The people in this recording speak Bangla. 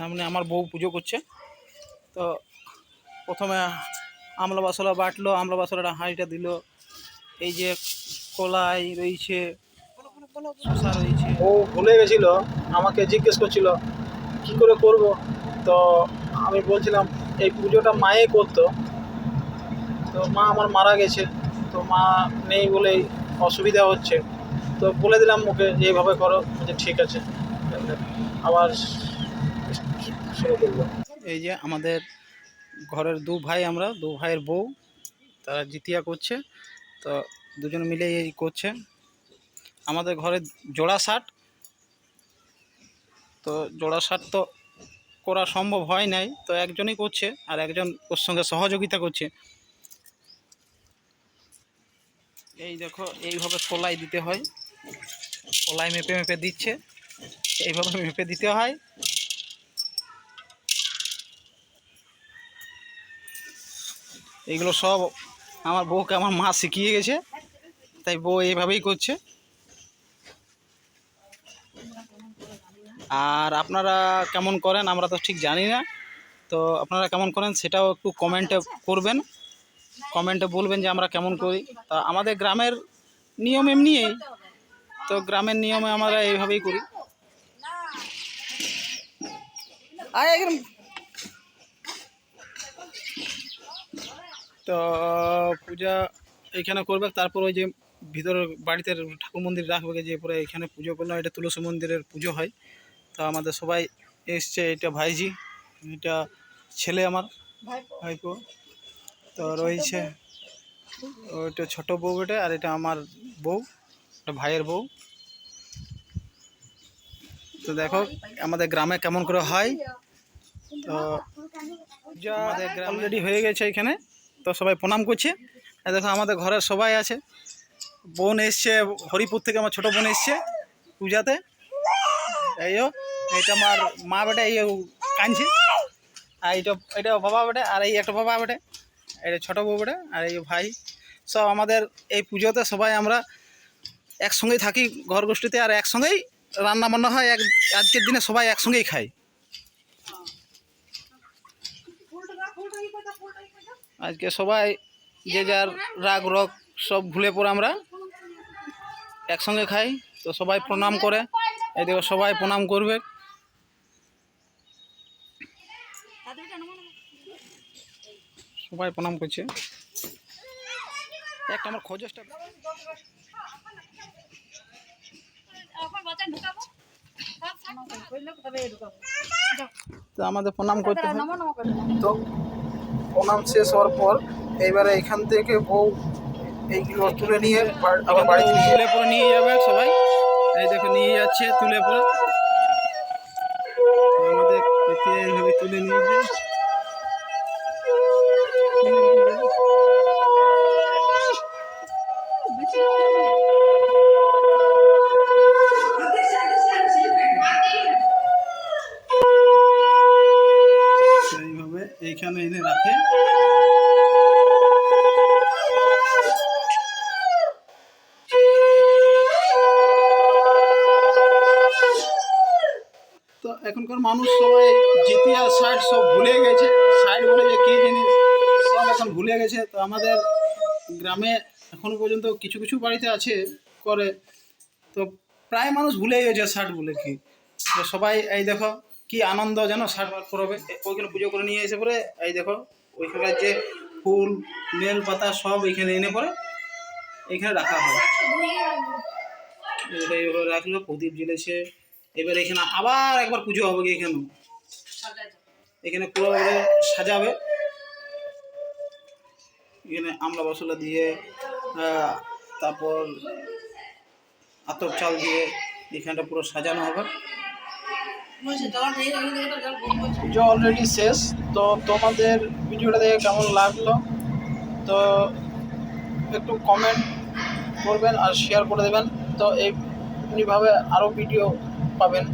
সামনে আমার বউ পুজো করছে। তো প্রথমে আমলা বাসলা বাটলো, আমলা বাসলাটা হাঁড়িটা দিল। এই যে কলাই রয়েছে, শসা রয়েছে। ও ভুলে গেছিল, আমাকে জিজ্ঞেস করছিল, কি করে করব? তো আমি বলছিলাম, এই পুজোটা মায়ে করতো। তো মা আমার মারা গেছে, তো মা নেই বলেই অসুবিধা হচ্ছে। তো বলে দিলাম ওকে, এইভাবে করো যে ঠিক আছে। আবার এই যে আমাদের ঘরের দু ভাই আমরা, দু ভাইয়ের বউ, তারা জিতিয়া করছে। তো দুজন মিলে এই করছে। আমাদের ঘরে জোড়া শার্ট। তো জোড়া শার্ট তো করা সম্ভব হয় নাই। তো একজনই করছে আর একজন ওর সঙ্গে সহযোগিতা করছে। এই দেখো, এইভাবে কলাই দিতে হয়। কলাই মেপে মেপে দিচ্ছে। এইভাবে মেপে দিতে হয়। এগুলো সব আমার বউকে আমার মা শিখিয়ে গেছে। তাই বউ এইভাবেই করছে। আর আপনারা কেমন করেন আমরা তো ঠিক জানি না। তো আপনারা কেমন করেন সেটাও একটু কমেন্টে করবেন। কমেন্টে বলবেন যে আমরা কেমন করি। তা আমাদের গ্রামের নিয়ম এমনিই তো গ্রামের নিয়মে আমরা এইভাবেই করি। আয় তো পূজা এখানে করবে, তারপর ওই যে ভিতরের বাড়িতে ঠাকুর মন্দির রাখবে, যে পরে এখানে পুজো করলাম এটা তুলসী মন্দিরের পুজো হয়। তো আমাদের সবাই এসছে, এটা ভাইজি, এটা ছেলে আমার, ভাইপো। তো রয়েছে ওইটা ছোট বউ এটা, আর এটা আমার বউ ভাইয়ের বউ। তো দেখো, আমাদের গ্রামে কেমন করে হয়। তো পূজা আমাদের গ্রাম রেডি হয়ে গেছে এখানে। তো সবাই প্রণাম করছে। দেখো আমাদের ঘরের সবাই আছে। বোন এসছে, হরিপুর থেকে আমার ছোট বোন এসছে পূজাতে। এই এইটা আমার মা বেটা, এই কাঁদছে। আর এইটা এটা বাবা বেটে, আর এই একটা বাবা বেটে এটা ছোটো বউ বেটে, আর এই ভাই। সব আমাদের এই পুজোতে সবাই আমরা একসঙ্গেই থাকি ঘর গোষ্ঠীতে, আর একসঙ্গেই রান্না বান্না হয়। এক, আজকের দিনে সবাই একসঙ্গেই খাই আজকে সবাই যে যার রাগ, রগ সব ভুলে পড়ে আমরা। একসঙ্গে খাই, তো সবাই প্রণাম করে। এদিকে সবাই প্রণাম করবে। সবাই প্রণাম করছে। একটা আমার খোঁজটা তো আমাদের প্রণাম করতে তো প্রণাম শেষ হওয়ার পর এইবারে এখান থেকে বউ এইগুলো তুলে নিয়ে আবার বাড়িতে তুলে পরে নিয়ে যাবে সবাই। এই দেখো, নিয়ে যাচ্ছে তুলে পরে। আমাদের তুলে নিয়ে যায় এনে রাখে। তো এখনকার মানুষ সবাই জিতিয়া সাইড সব ভুলে গেছে। সাইড বলে যে কী জিনিস সব এখন ভুলে গেছে। তো আমাদের গ্রামে এখনও পর্যন্ত কিছু কিছু বাড়িতে আছে, করে। তো প্রায় মানুষ ভুলে গেছে ষাট বলে কি। তো সবাই, এই দেখো কি আনন্দ যেন ষাট পরবে ওইখানে পুজো করে নিয়ে এসে পরে, এই দেখো, ওইখানকার যে ফুল বেল পাতা সব এখানে এনে পরে এইখানে রাখা হয়। এইভাবে রাখল, প্রদীপ জ্বেলেছে। এবার এখানে আবার একবার পুজো হবে কি এখানে এখানে পুরো সাজাবে। এখানে আমলা মশলা দিয়ে তারপর আতপ চাল দিয়ে এখানটা পুরো সাজানো হবে। পুজো অলরেডি শেষ, তো তোমাদের ভিডিওটা দেখে কেমন লাগল? তো একটু কমেন্ট করবেন আর শেয়ার করে দেবেন। তো এইভাবে আরও ভিডিও পাবেন।